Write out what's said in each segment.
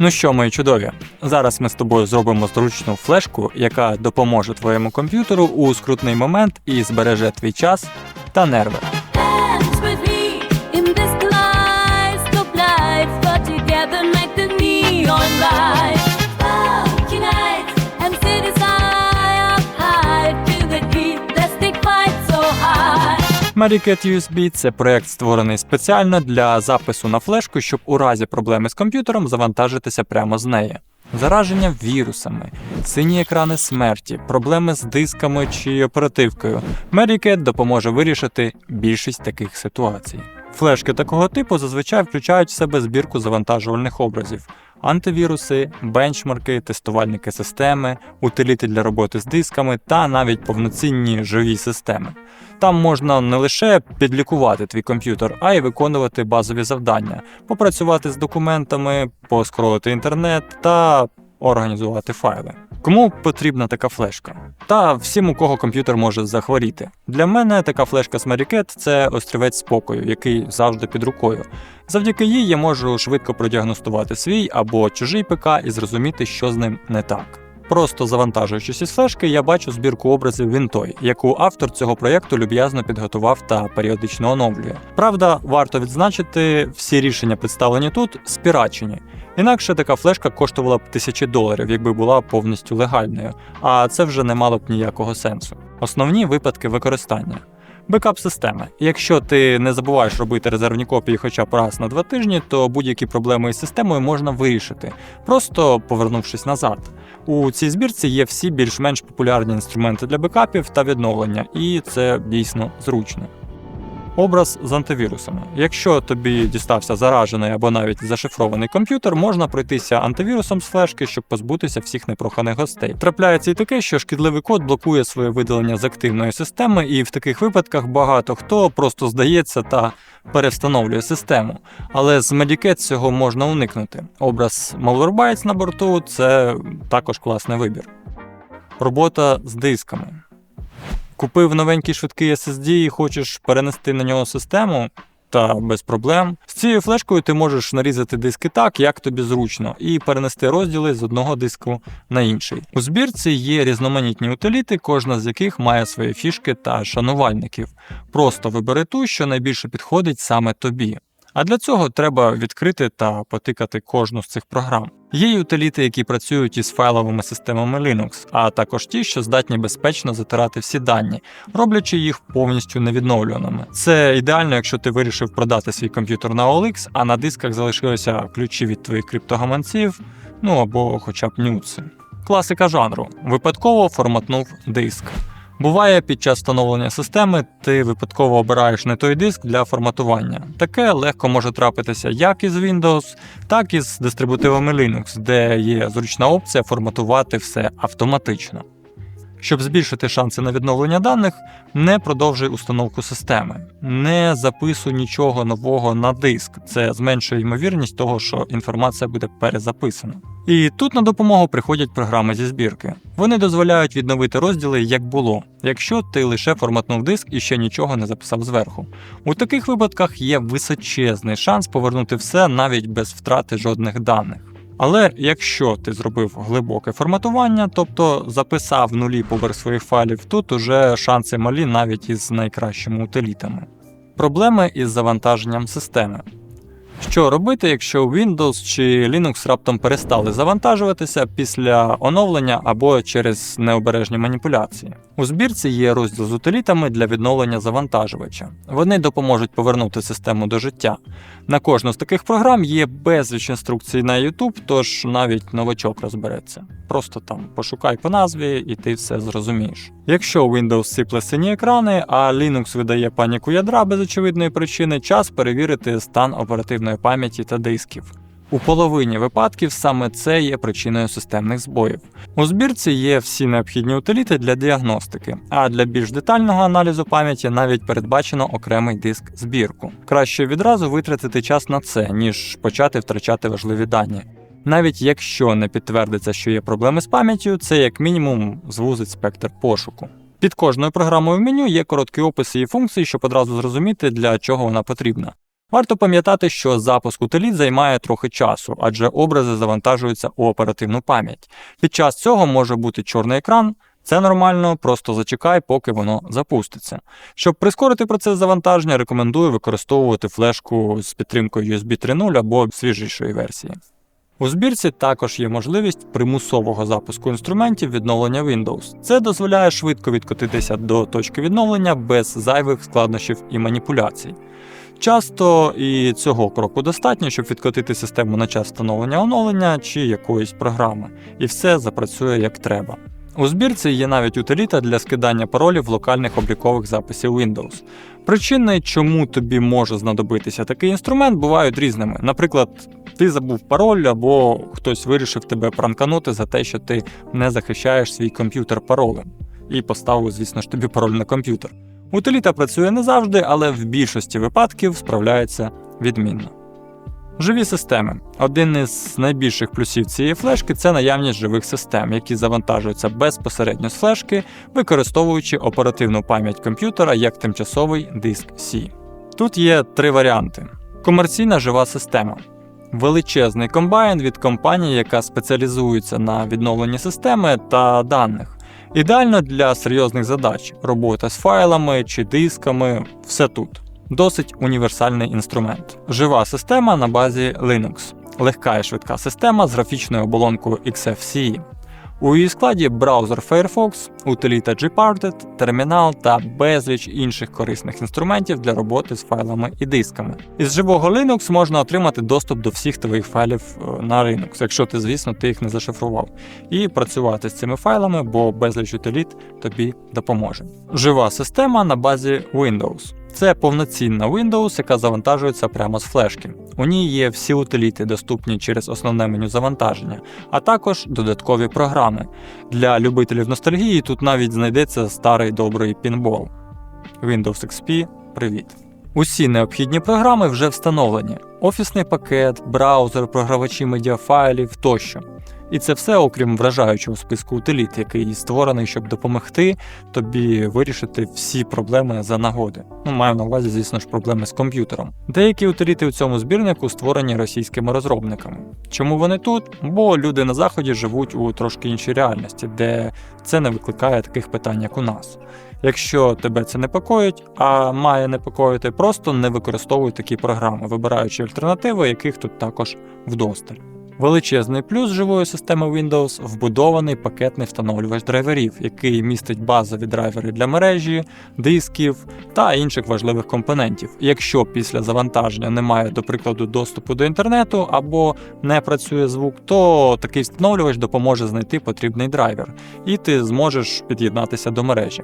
Ну що, мої чудові, зараз ми з тобою зробимо зручну флешку, яка допоможе твоєму комп'ютеру у скрутний момент і збереже твій час та нерви. Lights, together make the neon light. Maricat USB це проект створений спеціально для запису на флешку, щоб у разі проблеми з комп'ютером завантажитися прямо з неї. Зараження вірусами, сині екрани смерті, проблеми з дисками чи оперативкою. Maricat допоможе вирішити більшість таких ситуацій. Флешки такого типу зазвичай включають в себе збірку завантажувальних образів, антивіруси, бенчмарки, тестувальники системи, утиліти для роботи з дисками та навіть повноцінні живі системи. Там можна не лише підлікувати твій комп'ютер, а й виконувати базові завдання, попрацювати з документами, поскролити інтернет та організувати файли. Кому потрібна така флешка? Та всім, у кого комп'ютер може захворіти. Для мене така флешка Maricat – це острівець спокою, який завжди під рукою. Завдяки їй я можу швидко продіагностувати свій або чужий ПК і зрозуміти, що з ним не так. Просто завантажуючись із флешки, я бачу збірку образів Вінтой, яку автор цього проєкту люб'язно підготував та періодично оновлює. Правда, варто відзначити, всі рішення, представлені тут, спірачені. Інакше така флешка коштувала б тисячі доларів, якби була повністю легальною, а це вже не мало б ніякого сенсу. Основні випадки використання. Бекап системи. Якщо ти не забуваєш робити резервні копії хоча б раз на два тижні, то будь-які проблеми із системою можна вирішити, просто повернувшись назад. У цій збірці є всі більш-менш популярні інструменти для бекапів та відновлення, і це дійсно зручно. Образ з антивірусами. Якщо тобі дістався заражений або навіть зашифрований комп'ютер, можна пройтися антивірусом з флешки, щоб позбутися всіх непроханих гостей. Трапляється і таке, що шкідливий код блокує своє видалення з активної системи, і в таких випадках багато хто просто здається та перевстановлює систему. Але з Medicat цього можна уникнути. Образ Malwarebytes на борту це також класний вибір. Робота з дисками. Купив новенький швидкий SSD і хочеш перенести на нього систему. Та без проблем. З цією флешкою ти можеш нарізати диски так, як тобі зручно, і перенести розділи з одного диску на інший. У збірці є різноманітні утиліти, кожна з яких має свої фішки та шанувальників. Просто вибери ту, що найбільше підходить саме тобі. А для цього треба відкрити та потикати кожну з цих програм. Є й утиліти, які працюють із файловими системами Linux, а також ті, що здатні безпечно затирати всі дані, роблячи їх повністю невідновлюваними. Це ідеально, якщо ти вирішив продати свій комп'ютер на OLX, а на дисках залишилися ключі від твоїх криптогаманців, ну або хоча б нюци. Класика жанру випадково форматнув диск. Буває, під час встановлення системи ти випадково обираєш не той диск для форматування. Таке легко може трапитися як із Windows, так і з дистрибутивами Linux, де є зручна опція форматувати все автоматично. Щоб збільшити шанси на відновлення даних, не продовжуй установку системи, не записуй нічого нового на диск. Це зменшує ймовірність того, що інформація буде перезаписана. І тут на допомогу приходять програми зі збірки. Вони дозволяють відновити розділи як було, якщо ти лише форматнув диск і ще нічого не записав зверху. У таких випадках є височезний шанс повернути все навіть без втрати жодних даних. Але якщо ти зробив глибоке форматування, тобто записав нулі поверх своїх файлів, тут уже шанси малі навіть із найкращими утилітами. Проблеми із завантаженням системи. Що робити, якщо Windows чи Linux раптом перестали завантажуватися після оновлення або через необережні маніпуляції? У збірці є розділ з утилітами для відновлення завантажувача. Вони допоможуть повернути систему до життя. На кожну з таких програм є безліч інструкцій на YouTube, тож навіть новачок розбереться. Просто там пошукай по назві і ти все зрозумієш. Якщо Windows сипле сині екрани, а Linux видає паніку ядра без очевидної причини, час перевірити стан оперативної пам'яті та дисків. У половині випадків саме це є причиною системних збоїв. У збірці є всі необхідні утиліти для діагностики, а для більш детального аналізу пам'яті навіть передбачено окремий диск збірку. Краще відразу витратити час на це, ніж почати втрачати важливі дані. Навіть якщо не підтвердиться, що є проблеми з пам'яттю, це як мінімум звузить спектр пошуку. Під кожною програмою в меню є короткий опис її функцій, щоб одразу зрозуміти, для чого вона потрібна. Варто пам'ятати, що запуск утиліт займає трохи часу, адже образи завантажуються у оперативну пам'ять. Під час цього може бути чорний екран. Це нормально, просто зачекай, поки воно запуститься. Щоб прискорити процес завантаження, рекомендую використовувати флешку з підтримкою USB 3.0 або свіжішої версії. У збірці також є можливість примусового запуску інструментів відновлення Windows. Це дозволяє швидко відкотитися до точки відновлення без зайвих складнощів і маніпуляцій. Часто і цього кроку достатньо, щоб відкотити систему на час встановлення оновлення чи якоїсь програми, і все запрацює як треба. У збірці є навіть утиліта для скидання паролів локальних облікових записів Windows. Причини, чому тобі може знадобитися такий інструмент, бувають різними. Наприклад, ти забув пароль, або хтось вирішив тебе пранканути за те, що ти не захищаєш свій комп'ютер паролем, і поставив, звісно ж, тобі пароль на комп'ютер. Утиліта працює не завжди, але в більшості випадків справляється відмінно. Живі системи. Один із найбільших плюсів цієї флешки це наявність живих систем, які завантажуються безпосередньо з флешки, використовуючи оперативну пам'ять комп'ютера як тимчасовий диск C. Тут є три варіанти: комерційна жива система. Величезний комбайн від компанії, яка спеціалізується на відновленні системи та даних. Ідеально для серйозних задач робота з файлами чи дисками, все тут. Досить універсальний інструмент. Жива система на базі Linux. Легка і швидка система з графічною оболонкою XFCE. У її складі браузер Firefox, утиліта Gparted, термінал та безліч інших корисних інструментів для роботи з файлами і дисками. Із живого Linux можна отримати доступ до всіх твоїх файлів е, на Linux, якщо ти, звісно, ти їх не зашифрував, і працювати з цими файлами, бо безліч утиліт тобі допоможе. Жива система на базі Windows. Це повноцінна Windows, яка завантажується прямо з флешки. У ній є всі утиліти, доступні через основне меню завантаження, а також додаткові програми. Для любителів ностальгії тут навіть знайдеться старий добрий пінбол. Windows XP привіт. Усі необхідні програми вже встановлені: офісний пакет, браузер, програвачі медіафайлів тощо. І це все, окрім вражаючого списку утиліт, який створений, щоб допомогти тобі вирішити всі проблеми за нагоди. Ну, маю на увазі, звісно ж, проблеми з комп'ютером. Деякі утиліти у цьому збірнику створені російськими розробниками. Чому вони тут? Бо люди на заході живуть у трошки іншій реальності, де це не викликає таких питань, як у нас. Якщо тебе це непокоїть, а має непокоїти, просто не використовуй такі програми, вибираючи альтернативи, яких тут також вдосталь. Величезний плюс живої системи Windows вбудований пакетний встановлювач драйверів, який містить базові драйвери для мережі, дисків та інших важливих компонентів. Якщо після завантаження немає, до прикладу, доступу до інтернету або не працює звук, то такий встановлювач допоможе знайти потрібний драйвер, і ти зможеш під'єднатися до мережі.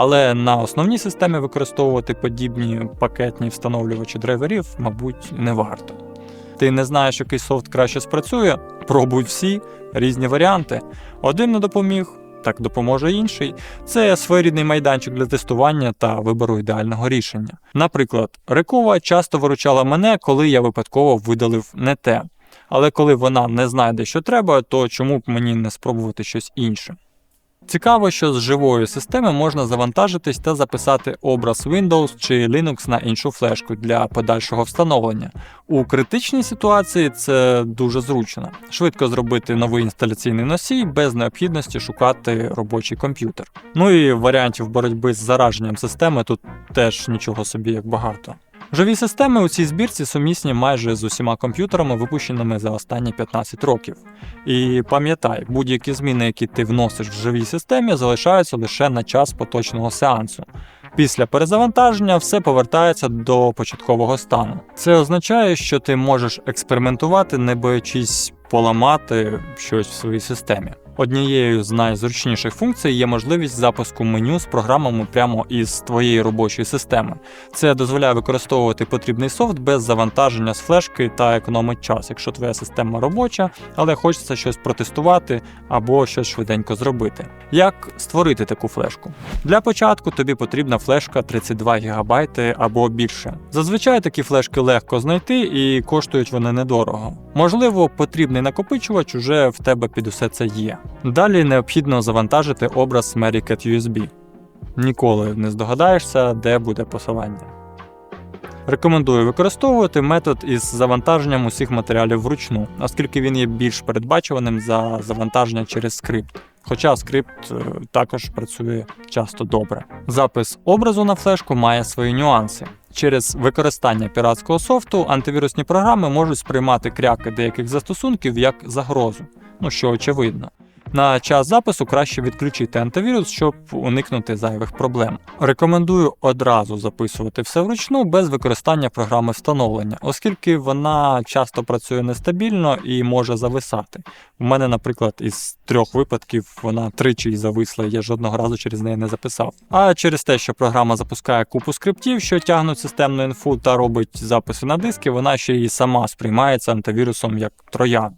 Але на основній системі використовувати подібні пакетні встановлювачі драйверів, мабуть, не варто. Ти не знаєш, який софт краще спрацює, пробуй всі різні варіанти. Один не допоміг, так допоможе інший. Це своєрідний майданчик для тестування та вибору ідеального рішення. Наприклад, Рикова часто виручала мене, коли я випадково видалив не те. Але коли вона не знайде, що треба, то чому б мені не спробувати щось інше? Цікаво, що з живої системи можна завантажитись та записати образ Windows чи Linux на іншу флешку для подальшого встановлення. У критичній ситуації це дуже зручно. Швидко зробити новий інсталяційний носій без необхідності шукати робочий комп'ютер. Ну і варіантів боротьби з зараженням системи тут теж нічого собі як багато. Живі системи у цій збірці сумісні майже з усіма комп'ютерами, випущеними за останні 15 років. І пам'ятай, будь-які зміни, які ти вносиш в живій системі, залишаються лише на час поточного сеансу. Після перезавантаження все повертається до початкового стану. Це означає, що ти можеш експериментувати, не боячись поламати щось в своїй системі. Однією з найзручніших функцій є можливість запуску меню з програмами прямо із твоєї робочої системи. Це дозволяє використовувати потрібний софт без завантаження з флешки та економить час, якщо твоя система робоча, але хочеться щось протестувати або щось швиденько зробити. Як створити таку флешку? Для початку тобі потрібна флешка 32 ГБ або більше. Зазвичай такі флешки легко знайти і коштують вони недорого. Можливо, потрібний накопичувач уже в тебе під усе це є. Далі необхідно завантажити образ Maricat USB. Ніколи не здогадаєшся, де буде посилання. Рекомендую використовувати метод із завантаженням усіх матеріалів вручну, оскільки він є більш передбачуваним за завантаження через скрипт. Хоча скрипт е, також працює часто добре. Запис образу на флешку має свої нюанси. Через використання піратського софту антивірусні програми можуть сприймати кряки деяких застосунків як загрозу, ну що очевидно. На час запису краще відключити антивірус, щоб уникнути зайвих проблем. Рекомендую одразу записувати все вручну без використання програми встановлення, оскільки вона часто працює нестабільно і може зависати. У мене, наприклад, із трьох випадків вона тричі зависла, я жодного разу через неї не записав. А через те, що програма запускає купу скриптів, що тягнуть системну інфу та робить записи на диски, вона ще й сама сприймається антивірусом як троян.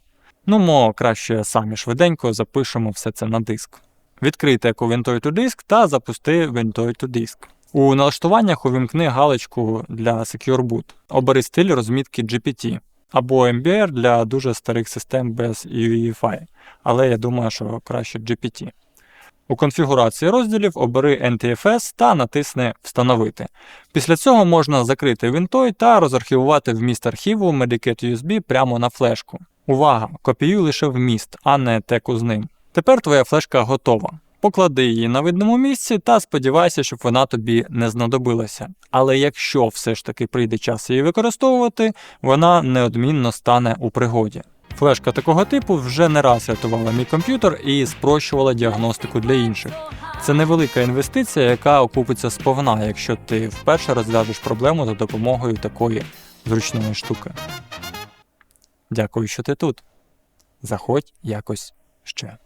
Ну, мо краще самі швиденько запишемо все це на диск. Відкрийте Windows to Disk та запусти Windows to Disk. У налаштуваннях увімкни галочку для Secure Boot. Обери стиль розмітки GPT або MBR для дуже старих систем без UEFI, але я думаю, що краще GPT. У конфігурації розділів обери NTFS та натисни Встановити. Після цього можна закрити Вінтой та розархівувати вміст архіву Medicaid USB прямо на флешку. Увага! Копіюй лише вміст, а не теку з ним. Тепер твоя флешка готова. Поклади її на видному місці та сподівайся, щоб вона тобі не знадобилася. Але якщо все ж таки прийде час її використовувати, вона неодмінно стане у пригоді. Флешка такого типу вже не раз рятувала мій комп'ютер і спрощувала діагностику для інших. Це невелика інвестиція, яка окупиться сповна, якщо ти вперше розв'яжеш проблему за допомогою такої зручної штуки. Дякую, що ти тут. Заходь якось ще.